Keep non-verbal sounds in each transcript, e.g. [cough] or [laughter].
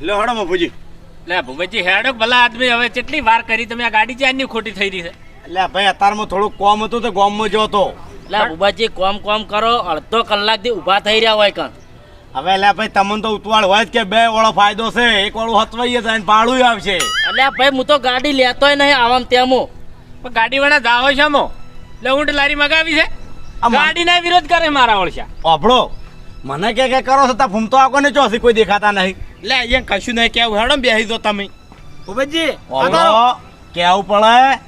લો હડો મફુજી લે ભૂપતજી હેડો ભલા આદમી હવે કેટલી વાર કરી તમે? આ ગાડી ચારની ખોટી થઈ રહી છે? એટલે ભાઈ અત્યારમાં થોડું કોમ હતું તો ગોમમાં જો તો એટલે બુબાજી કોમ કોમ કરો અડધો કલાકથી ઊભા થઈ રહ્યા હોય કાં હવે એટલે ભાઈ તમને તો ઉતવાળ હોય જ કે બે વાળો ફાયદો છે એક વાળો હતવાઈએ જાય ને ભાડું આવશે. એટલે ભાઈ હું તો ગાડી લેતોય નહીં આવામ તેમો પણ ગાડી વાળા જાઓ છે મો એટલે ઊંટ લારી મગાવી છે? ગાડીના વિરોધ કરે મારા ઓળશા ઓભળો મને કે કે કરો છો તા ફૂમતો આકો ને ચોથી કોઈ દેખાતા નહીં. લે અહીંયા કશું નહીં કેવું હેડો ને બેસી દો તમે. ભૂપતજી કેવું પડે?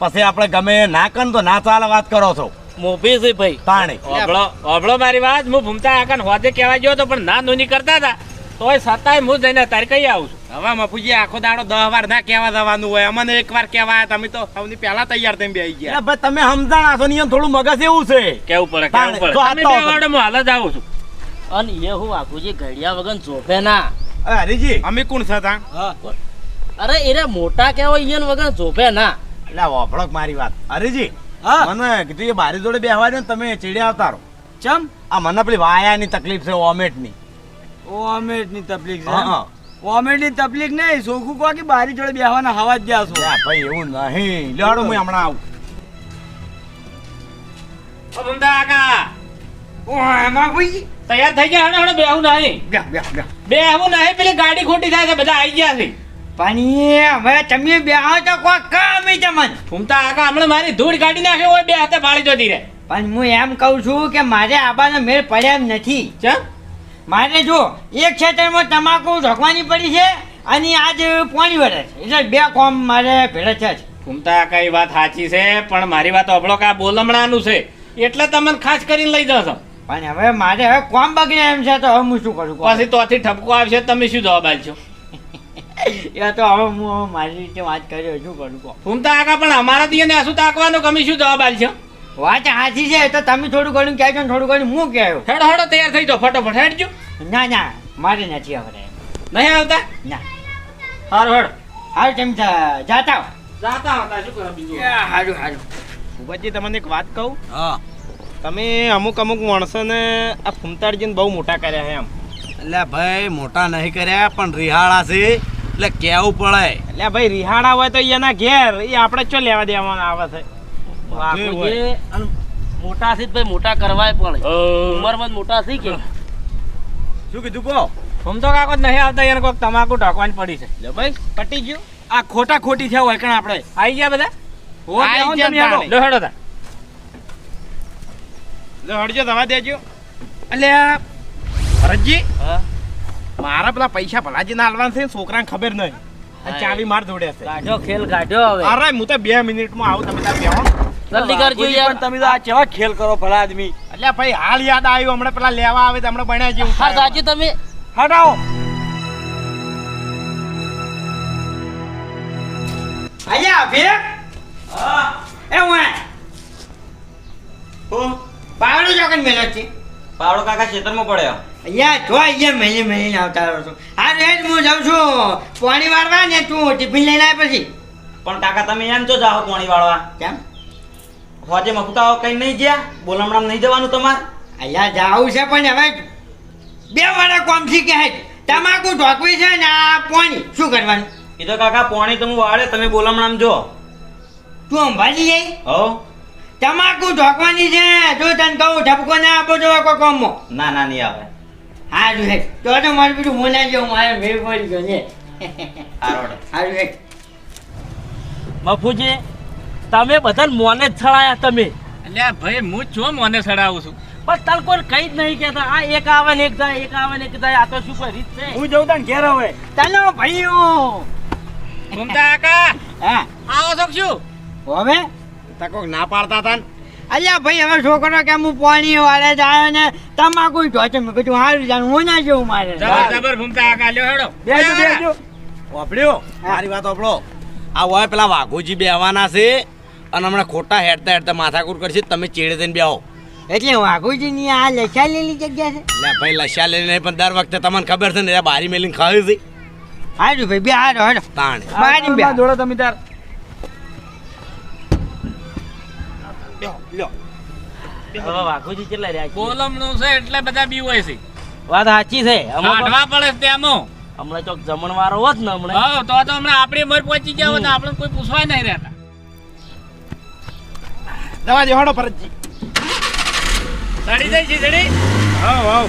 પછી આપણે ગમે ના કર તો ના ચાલે વાત કરો છો. મોભી છે ભાઈ. તાણે. ઓબળો ઓબળો મારી વાત હું ભૂમતા આકાને હોદે કહેવા ગયો તો પણ ના નોની કરતા હતા. તોય છતાંય હું જઈને તારે કઈ આવું છું. હવે મફુજી આખો દાડો દસ વાર ના કહેવા જવાનું હોય. અમને એક વાર કહેવાય તમે તો સૌની પહેલા તૈયાર થઈને બેસી ગયા. ભાઈ તમે સમજાણા છો ને થોડું મગજ એવું છે. કેવું પડે કેવું પડે. તમે બે વાડે હું હાલ જ આવું છું. અને એ હું આખુજી ઘડિયા વગર જોફે ના. હરીજી. અમે કોણ થતા અરે એરે મોટા કેવો ઈયન વગર જોફે ના. એટલે ઓભળો મારી વાત. હરીજી મને કીધું એ બારી જોડે બેહવા દે ને તમે ચીડે આવતા રહો ચમ? આ મને પેલી વાયાની તકલીફ છે ઓમેટની વોમેટની તકલીફ છે? હા ઓમેટ તકલીફ નહીં સોખું કહો કે બારી જોડે બેહવાના હવા જ ગયા છો. ભાઈ એવું નહીં. લેવાડો હું હમણાં આવું. આકા ઓય એમાં ભાઈ તૈયાર થઈ ગયા હણે હડો બેહું નહીં. બેહ બેહું નહીં પેલી ગાડી ખોટી થાય છે બધા આવી ગયા છે. પણ એ હવે તમે બેહો તો કોઈ કામ તમને. ફૂમતા આકા હમણાં મારી ધૂળ કાઢી નાખ્યો હોય બે હાથે ફાળી જતી રહે પણ હું એમ કહું છું કે મારે આબાનો મેળ પડ્યા એમ નથી. ચમ? મારે જો એક ક્ષેત્રમાં તમાકુ ઢોકવાની પડી છે અને આજ પોણી વળે છે. એટલે બે કોમ મારે ભેળા છે. જ. ભૂમતા કઈ વાત સાચી છે પણ મારી વાત અબળો કા બોલમણાનું છે. એટલે તમને ખાસ કરીને લઈ જશો. પણ હવે મારે હવે કોમ બગડે એમ છે તો હવે હું શું કરું? પછી તોથી ઠપકો આવશે તમે શું જવાબ આપશો? [laughs] એ તો હવે હું મારી રીતે વાત કર્યો શું કરું કહો તો આકા પણ અમારા દિયને આસુ તાકવાનો તમે શું જવાબ આપશો? વાત સાચી છે તો તમે થોડું ઘણું કહેજો ને થોડું ઘણું હું કહેવું હેડો હેડો તૈયાર થઈ જાઓ ફટોફટ હેડજો. ના ના મારે નથી હવે નહીં આવતા? ના. હારું હેડો. હારું તેમ છે? જાતા હો. જાતા હતા શું કરો બીજું? હારું હારું. ભૂપતજી તમને એક વાત કહું? હા. તમે અમુક અમુક માણસોને આ ફૂમતાડજીને બહુ મોટા કર્યા છે એમ. એટલે ભાઈ મોટા નહીં કર્યા પણ રિહાળા છે. એટલે કેવું પડે? એટલે ભાઈ રિહાળા હોય તો એના ઘેર એ આપણે ચો લેવા દેવાના આવે છે. મોટા થી ભાઈ મોટા કરવાય પડે ઉંમરમાં મોટા થઈ કે? શું કીધું કહો ભૂમતો કાકો જ નહીં આવતા એને કોઈક તમાકુ ઢોકવાની પડી છે. લે ભાઈ પટી ગયું. આ ખોટા ખોટી થયા હોય કણ આપણે? આવી ગયા બધા? હો હેડો તા. લે હળજો દવા દેજો. અલ્યા ભરતજી મારા પેલા પૈસા ભલાજીને હાલવાના છે છોકરાને ખબર નહીં. આ ચાવી માર જોડે છે. કાઢો ખેલ કાઢો હવે. અરે હું તો બે મિનિટમાં આવું તમે ત્યાં બેહો. જલ્દી કરજો યાર. તમે તો આ કેવા ખેલ કરો ભલા આદમી? એટલે ભાઈ હાલ યાદ આવ્યું હમણાં પેલા લેવા આવે તો હમણાં બન્યા જેવું હા. સાચી તમે. હટાવો. અહીંયા ભે એ હું? હું? પાવડો મેલો છે? પાવડો કાકા ખેતરમાં પડ્યો અહીંયા જો અહીંયા મહિને મહિને આવતા રહો છો. હા રે હું જાઉં છું. પાણી વાળવા ને તું ટિફિન લઈને આવે પછી. પણ કાકા તમે એમ તો જાઓ પાણી વાળવા. કેમ? હોજે મફુતાઓ કઈ નહીં ગયા? બોલમણામ નહીં જવાનું તમારે? અહીંયા જાવું છે પણ હવે બે વાળા કોમથી કહે. તમાકુ ઢોકવી છે ને આ પાણી. શું કરવાનું? એ તો કાકા પાણી તમે વાળે તમે બોલમણામ જો. તું અંબાજી જઈ હો. તમાકુ ઢોકવાની છે. જો તને કહું ઠપકો ના આપો જો કોઈ કોમો ના ના નહીં આવે હે તો તો મારું બીજું હું ના જેવું મારે મેળ પડી ગયો ને આરોડે હારું હે મફુજી તમે બધા મોને જ છળાયા તમે. એટલે ભાઈ હું જ છો છળાવું સડાવું છું. પણ તાર કોઈ કઈ જ નહીં કહેતા. આ એક આવે ને એક જાય એક આવે ને એક જાય. આ તો શું કોઈ રીત છે? હું જઉં તને ઘેર હવે. ચાલો ભાઈઓ. મમતા કાકા હા. આવો છો શું? હવે? તા ના પાડતા હતા અલ્યા ભાઈ હવે છોકરો કેમ હું પાણી વાળે જાય ને? તમાકુ ઢોચે મેં કીધું હારું જાણ હું ના જેવું મારે. જબર ભૂમતા આકા લ્યો હેડો. બેજો બેજો ઓપડ્યો મારી વાત ઓપડો આ હોય પેલા વાઘોજી બેહવાના છે અને હમણાં ખોટા હેડતા હેડતા માથાકૂટ કરશે તમે ચેડે થઈને બેહો. એટલે વાઘોજી ની આ લસાલેલી જગ્યા છે? લે ભાઈ લશા લેલી નહીં પણ દર વખતે તમને ખબર છે ને એ બારી મેલીને ખાવી છે. હાજુ ભાઈ બે હાડો હાડો તાણે. બારી બે જોડો તમે તાર. લ્યો લ્યો. હવે વાઘુજી કેટલા રહ્યા બોલમણું છે એટલે બધા બી હોય છે. વાત સાચી છે. અમુક પડે છે તેમાં હમણાં ચોક જમણવારો હોત ને હમણાં. હા તો તો હમણાં આપણી મર પહોંચી ગયા હોત ને આપણે કોઈ પૂછવાય નહીં રહેતા. જવા દે સડી જાય છે સડી હા હાવ.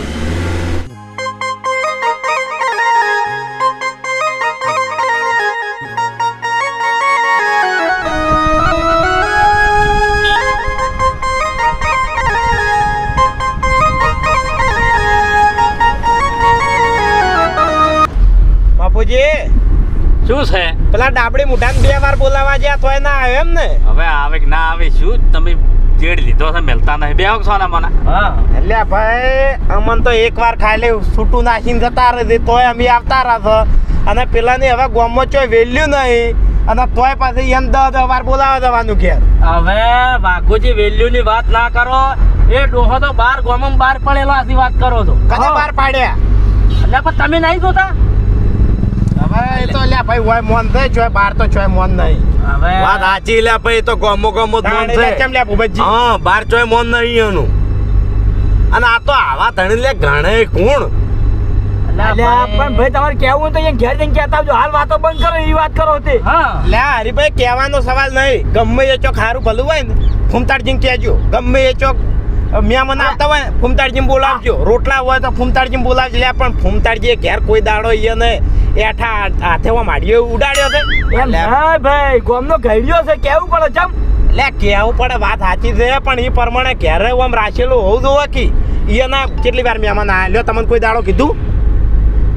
શું છે? પેલા ડાબડી મુઠાન બે વાર બોલાવા જ્યાં તોય ના આવે એમ ને? હવે આવે કે ના આવે શું? તમે જેડ લીધો છે મેલતા નહીં. બે સોના મને? હા. એટલે ભાઈ અમન તો એક વાર ખાલી છૂટું નાખીને જતા રહે તોય અમે આવતા રહ્યા છે. અને પેલાની હવે ગોમમાં ચોય વેલ્યું નહીં. અને તોય પાછી એમ દસ વાર બોલાવા જવાનું ઘેર. હવે વાઘુજી વેલ્યુ ની વાત ના કરો. એ ડોહો તો બાર ગોમમ બાર પડેલો આથી વાત કરો છો. કદા બાર પાડ્યા? એટલે પણ તમે નહીં જોતા? હવે એ તો લ્યા ભાઈ હોય મોન થઈ ચોય બાર તો ચોય મોન નહીં. હવે વાત સાચી લે ભાઈ તો ગમો ગમો મોન છે કેમ લ્યા ભૂપતજી. હા બાર ચોય મોન નહીં એનું. અને આ તો આવા ધણી લે ઘણે કોણ અલ્યા પણ ભાઈ તમારે કેવું તો અહીંયા ઘેર જઈને કહેતા આવજો. હાલ વાતો બંધ કરો એવી વાત કરો તે. હા. લ્યા હરીભાઈ કહેવાનો સવાલ નહીં. ગમે એ ચોક સારું ભલું હોય ને ફૂમતાડજી કહેજો. ગમે એ ચોક મહેમાન આવતા હોય ને બોલાવજો. રોટલા હોય તો ફૂમતાડજી બોલાવજો. લે પણ ફૂમતાડજી ઘેર કોઈ દાડો ઈ ને એઠા હાથે માડીઓ ઉડાડ્યો છે. ભાઈ ગોમનો ઘડ્યો છે કેવું પડે ચમ લે કેવું પડે વાત સાચી છે પણ એ પ્રમાણે ઘેરે આમ રાખેલું હોવું જોવે કે એના કેટલી વાર મહેમાન આયા લ્યો તમને કોઈ દાડો કીધું?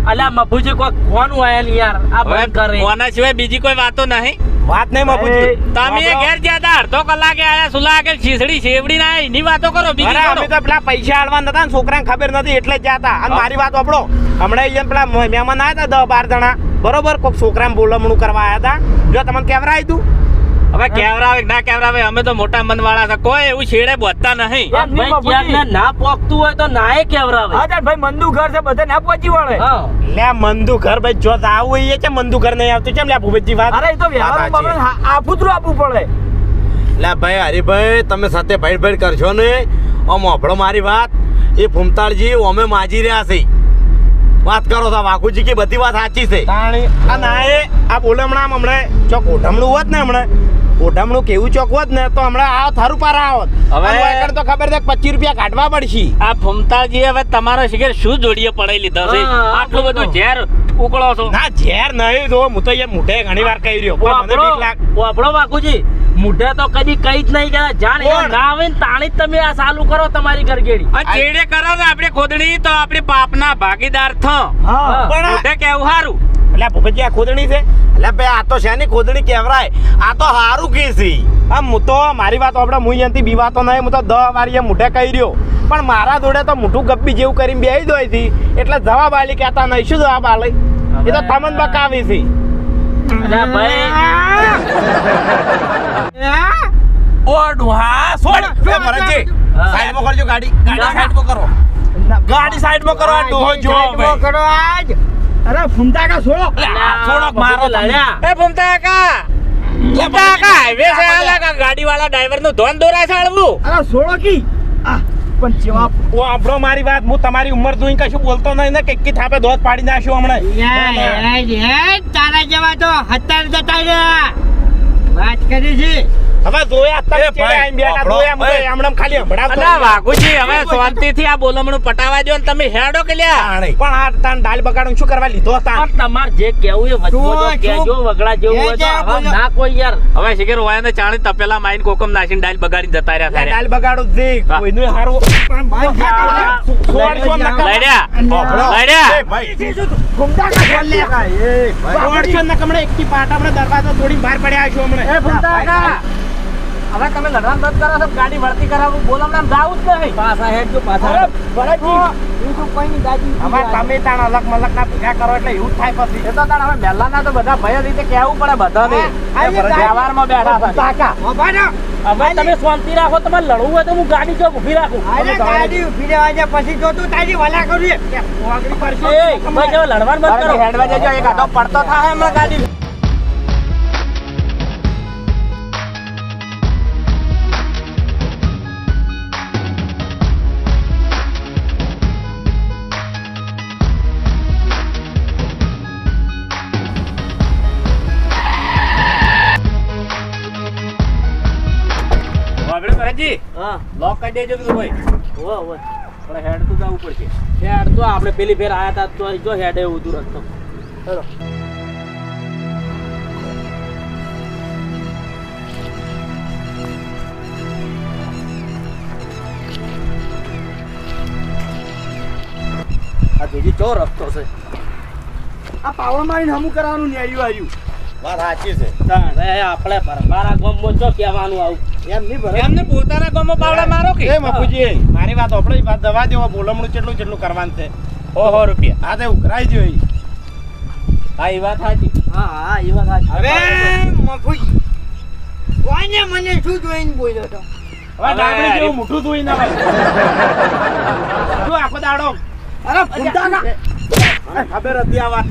અલ્યા મફુજી કોઈ કોણ હોય યાર? આ બંધ કરે કોના સિવાય બીજી કોઈ વાતો નહીં. વાત નહીં મફુજી તમે ઘેર ગયા હતા અડધો કલાકે આયા સુલા કે છીસડી છેવડી ના એની વાતો કરો બીજી કરો અમે તો પેલા પૈસા આલવા નતા ને છોકરાને ખબર નથી એટલે જ હતા. અને મારી વાત આપણો હમણાં અહીંયા પેલા મહેમાન આવ્યા હતા દસ બાર જણા. બરોબર કોઈક છોકરાને બોલમણું કરવા આવ્યા હતા. જો તમને કેવરાય તું? હવે કેમેરા આવે ના કેવરાવે અમે તો મોટા મન વાળા છે. કોઈ એવું છેડે બોતતા નહીં. ભાઈ જ્યાં ના પોકતું હોય તો નાય કેમેરા આવે? હા ભાઈ મંદુ ઘર છે બધા ના પહોંચી વળે. હા. લે મંદુ ઘર ભાઈ જો આવું એ છે મંદુ ઘર નહીં આવતું. કેમ લે ભૂપતજી વાત? અરે તો વ્યવહાર. આપુતરું આપવું પડે. લે ભાઈ હરીભાઈ તમે સાથે ભાઈ ભાઈ કરશો ને. આમ આપણો મારી વાત. એ ફૂમતાળજી અમે માજી રહ્યા છે વાત કરો છો વાઘુજી કે બધી વાત સાચી છે. તાણી અને આ એ આ બોલમણા હમણાં ચોક ઓઢમણું હોત ને હમણાં ઓઢમણું કેવું ચોક હોત ને તો હમણાં આ થારું પાર આવત. હવે- તો ખબર છે પચીસ રૂપિયા કાઢવા પડશે. આ ફમતાજી હવે તમારા શિખર શું જોડીએ પડાઈ લીધા છે? આટલું બધું ઝેર ઉકળો છો. ના ઝેર નહીં જો હું તો યાર મોઢે ઘણી વાર કહી રહ્યો. પણ મને બીક લાગ વાપરો વાઘુજી મુઢે તો કદી કઈ જ નહીં ગયા જાણ એ? ના આવે ને તાણી જ તમે આ ચાલુ કરો તમારી ગરગેડી આ ચેડે કરો ને આપણે ખોદણી તો આપણે પાપના ભાગીદાર થ. હા. પણ આ- કેવું હારું એટલે ભૂપતજી આ ખોદણી છે? એટલે ભાઈ આ તો શેની ખોદણી કેવરાય આ તો હારું કે છે. આમ હું તો મારી વાત આપણે હું અહીંયાથી બીવાતો નહીં હું તો દહ વાર મુઢે કહી રહ્યો. પણ મારા જોડે તો મોટું ગપ્પી જેવું કરીને બેહી દો હતી એટલે જવાબ આલી કહેતા નહીં. શું જવાબ આલી? એ તો તમન બકાવી છે. અલ્યા ભાઈ. ઓ ડુહા છોડ ભરતજી હા. સાઈડમાં કરજો ગાડી. ગાડી સાઈડમાં કરો. ગાડી સાઈડમાં કરો આ ડોહો જો સાઈડમાં કરો આજ. અરે ફૂમતા કા છોડો થોડોક મારો. લડ્યા એ ફમતા કાકા ફમતા કાકા હાઈવે છે આલા ગાડી વાળા ડ્રાઈવરનું ધોન દોરાય છે અરે છોડો કી? પણ જેવા ઓ આપણો મારી વાત હું તમારી ઉંમર જોઈને કશું બોલતો નહીં ને કે કી થાપે દોત પાડી નાખ્યો હમણાં. તારા જેવા તો હત્યાર જતા રહ્યા. વાત કરી છે. હવે જોયા તમે ચેડે આઈને બેઠા જોયા મને એ. ખાલી હંભળાવતો અલા વાઘુજી હવે શાંતિથી આ બોલમણું પટાવા દો ને તમે હેડો કે લ્યા? પણ આ તાન દાલ બગાડું શું કરવા લીધો હતા તમાર જે કેવું એ વચમાં જો શું, વગડા જેવું હોય તો. હવે ના કોઈ યાર. હવે શિખર હોય ને ચાણી તપેલા માઈન કોકમ નાખીને ડાલ બગાડી જતા રહ્યા સારે દાલ બગાડું જ કોઈનું હારું પણ ભાઈ. લડ્યા લડ્યા ભાઈ. કા લે પાટા દરવાજો બહાર પડ્યા છો હમણાં. એ ભૂમતા કાકા, હવે તમે લડવાનું બંધ કરો છો ગાડી વળતી કરાવું બોલમણામ જાવું જ નહીં. પાછા હેડ જો પાછા અમાર તમે તાણ અલગ મલક ના પૂજા કરો એટલે એવું થાય પછી. એ તો તાણ હવે મહેલાના તો બધા ભય રીતે કહેવું પડે બધાને. હા, એ વ્યવહારમાં બેઠા છે. કાકા. હવે તમે શાંતિ રાખો તમારે લડવું હોય તો હું ગાડી ચોક ઊભી રાખું. પછી જોતું તાજી વલા કરું. એ જો લડવાનું બંધ કરો. હેડવા જજો એક આટો પડતો થાય હમણાં ગાડી. દેજો કે ભાઈ. ઓવે ઓવે આપણે હેડ તો જવું પડશે. હેડ તો આપણે પેલી ફેર આયા તા તો જો હેડ એવું હતું રસ્તો. ચલો. આ બીજી ચો રસ્તો છે. આ પાવડો મારીને હમું કરવાનું ને આવ્યું આવ્યું વાત સાચી છે. આપણે પરબારા ગામમાં ચો કહેવાનું આવું? એમને પોતાના ગામમાં પાવડા મારો કે? એ મફુજી મારી વાત આપણે વાત દવા દેવા બોલમણું કેટલું કેટલું કરવાનું છે. ઓહો રૂપિયા. આ તે ઉઘરાઈ જો હા એ વાત સાચી હા હા એ વાત સાચી. હવે મફુજી કોઈને મને શું જોઈને બોલ્યો તો? હવે ડાબડી જેવું મોઢું ધોઈ ના ભાઈ આખો દાડો? અરે ફૂટા ના ખબર હતી આ વાત.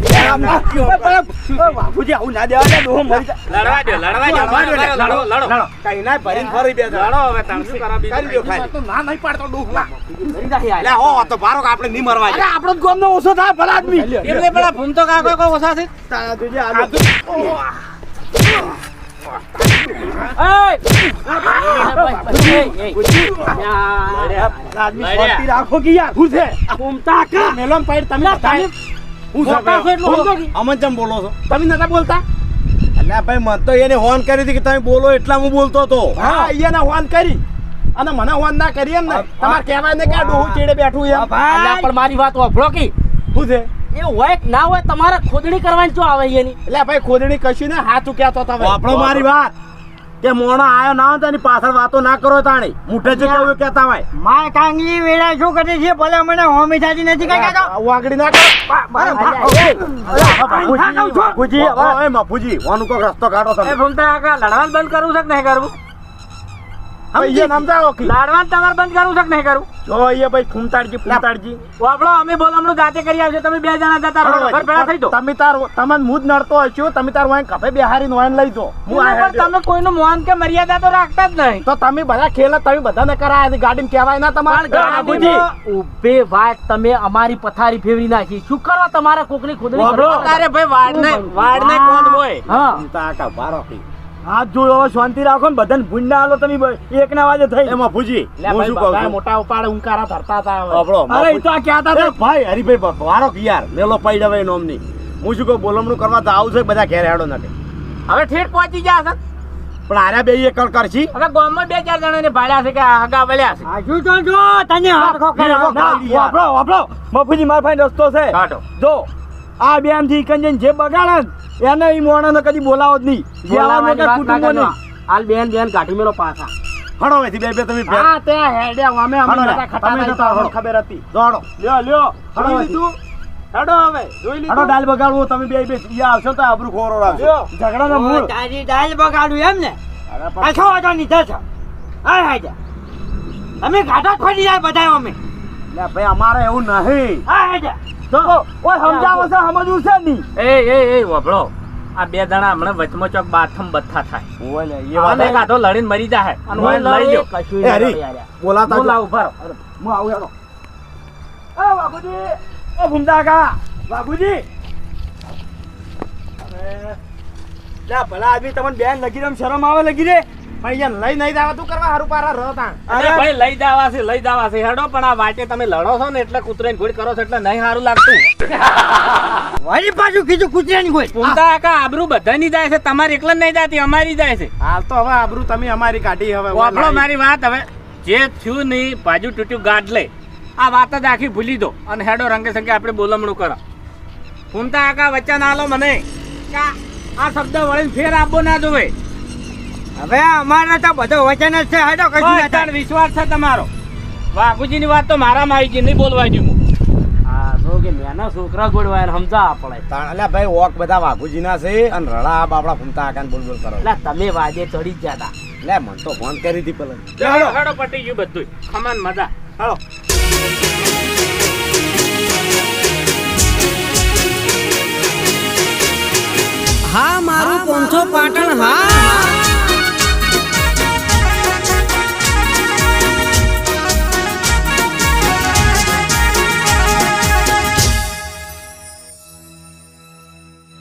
બાપુજી આવું ના દેવા દે ડોહો મરી જાય લડવા દો લડવા દો લડવા દો, લડો લડો લડો લડો. કઈ ના ભરીને ફરી બે લડો હવે તમે શું કરો કરી દો ખાલી. તો ના નહીં પાડતો ડોહલા મરી જાય હો તો બારો આપણે નહીં મરવા અરે આપણો જ ગામનો ઓછો થાય ભલા આદમી. એમને પેલા ભૂમ તો કાકો ઓછા છે? તારા તુજે આ બોલો છો તમે નતા બોલતા એટલે ભાઈ મન તો એને હોન કરી હતી કે તમે બોલો એટલા હું બોલતો હતો હા અહીંયા હોન કરી અને મને હોન ના કરી એમ ને તમારે કહેવાય ને કે આ ડોહું ચેડે બેઠું એમ પણ મારી વાત વાપરો કે શું છે એ હોય કે ના હોય તમારે ખોદણી કરવાની શું આવે એની? એટલે ભાઈ ખોદણી કશું ને હાથ ઉક્યા તો તમે આપણો મારી વાત. કે મોણો આયો ના હોય તેની પાછળ વાતો ના કરો તાણી મુઠે છે કેવું કહેતા હોય માય કાંગલી વેડા શું કરે છે ભલે મને હોમી થાતી નથી કઈ કહેતો વાગડી ના કરો બાપુજી વાનું કોક રસ્તો કાઢો એ તમે ભૂમતા કાકા લડવાનું બંધ કરવું છે કે નહીં કરવું અહીંયા સમજાવો કે લડવાનું તમારે બંધ કરવું છે કે નહીં કરવું? જો અહીંયા ભાઈ ફૂમતાડજી ફૂમતાડજી. વાપડો અમે બોલમણું જાતે કરી આવશે તમે બે જણા જતા રહો ઘર ભેળા થઈ દો તમે તાર તમને હું જ નડતો હશો તમે તાર વાંઈ કપે બિહારી વાઈન લઈ દો હું આ પણ હેડ્યો. તમે કોઈનું મોહન કે મર્યાદા તો રાખતા જ નહીં. તો તમે બધા ખેલ તમે બધાને કરાયા ગાડી કહેવાય ના તમારે. ઉભે વાત તમે અમારી પથારી ફેરવી નાખી. શું કરવા તમારે કોકની ખોદણી વાપરો. ભાઈ વાડને વાડને કોણ હોય? હા કાકા બારો કી હાથ જોડો હવે શાંતિ રાખો ને બધાને ભૂંડ ના આલો તમે એક ના વાજે થઈ. એમાં ભૂજી હું શું કહું મોટા ઉપાડે ઉંકારા ધરતા હતા હવે. આપણો અરે તો આ કહેતા હતા. ભાઈ હરીભાઈ વારો યાર મેલો પૈડા ભાઈ નોમની હું શું કહું બોલમણું કરવા તો આવું છે બધા ઘેર હેડો નથી હવે ઠેઠ પહોંચી ગયા સર પણ આર્યા બે એકલ કરશી હવે ગામમાં બે ચાર જણાને ભાડ્યા છે કે આગા વળ્યા છે. આજુ તો જો? તને હાથ ના, વાપરો વાપરો. મફુજી માર ભાઈ રસ્તો છે. કાઢો. જો આ બેથી કંજન જે બગાડે એને ઈ મોણાને કદી બોલાવો જ નહીં બોલાવો કે કુટુંબો કરજો. હાલ બેન બેન કાઢી મેલો પાછા. હડો વેથી બે બે તમે હા તે હેડે અમે અમે હડો ખટા તમે નહીં નતા તો હડો. ખબર હતી. દોડો લ્યો લ્યો હડો લીધું? હડો હવે જોઈ હડો ડાલ બગાડવો તમે બે બે ઈ આવશો તો આબરૂ ખોરો લ્યો. ઝઘડાનો મૂળ. તારી ડાલ બગાડું એમ ને? પાછો વાંધો નહીં થશે હા હા તમે ઘાટા ખોલી જાય બધા અમે. ભાઈ અમારે એવું નહીં. હા હા ઓય સમજાવો છે સમજવું છે નહીં. એ એ એ વભળો આ બે જણા હમણાં વચમાં ચોક બાથમ બથ્થા થાય. ઓય એ વાત કાઢો લડીને મરી જાય અને હું હું લઈ લ્યો કશું નહીં બોલાતા હું જો. હું આવું હેડો. એ બાપુજી એ ભૂમતા કા બાપુજી. અરે લે ભલા આદમી તમને બેન લગી રમ શરમ આવે લગી રે? પણ લઈ નહીં જાવા તું કરવા હારું પારા રહ તાણ. અરે ભાઈ લઈ જવા છે લઈ જવા છે. હેડો પણ આ વાટે તમે લડો છો ને એટલે કૂતરાની ઘોડી કરો છો એટલે નહીં સારું લાગતું. [laughs] વળી પાછું કીધું કૂતરાની કોઈ પૂંતા કાકા આબરૂ બધાની જાય છે તમારી એકલા નહીં જાતી અમારી જાય છે. હાલ તો હવે આબરૂ તમે અમારી કાઢી હવે મારી વાત હવે. જે થયું નહીં બાજુ તૂટ્યું ગાઢ લે. આ વાત જ આખી ભૂલી દો. અને હેડો રંગે સંગે આપણે બોલમણું કરો. પૂંતા વચ્ચે વચન આલો મને. કે આ- આ શબ્દ વળીને ફેર આપવો ના જોવે. હવે અમારે તો બધો વચન જ છે હાડો કશું બસ ના વિશ્વાસ છે તમારો. વાઘુજીની વાત તો મારામાં આવી ગઈ નહીં બોલવા દઉં હું. કે મેના છોકરા ગોળવા એને સમજા આપણે એટલે ભાઈ વોક બધા વાઘુજીના છે અને રડા આ બાપડા ફૂમતા આકાન બોલ બોલ કરો. એટલે તમે વાજે ચડી જ જતા. લે મન તો ફોન કરી હતી પેલા. હેડો હેડો પટી ગયું બધું ખમાન મજા. હાલો હા મારું પોંચો પાટણ હા.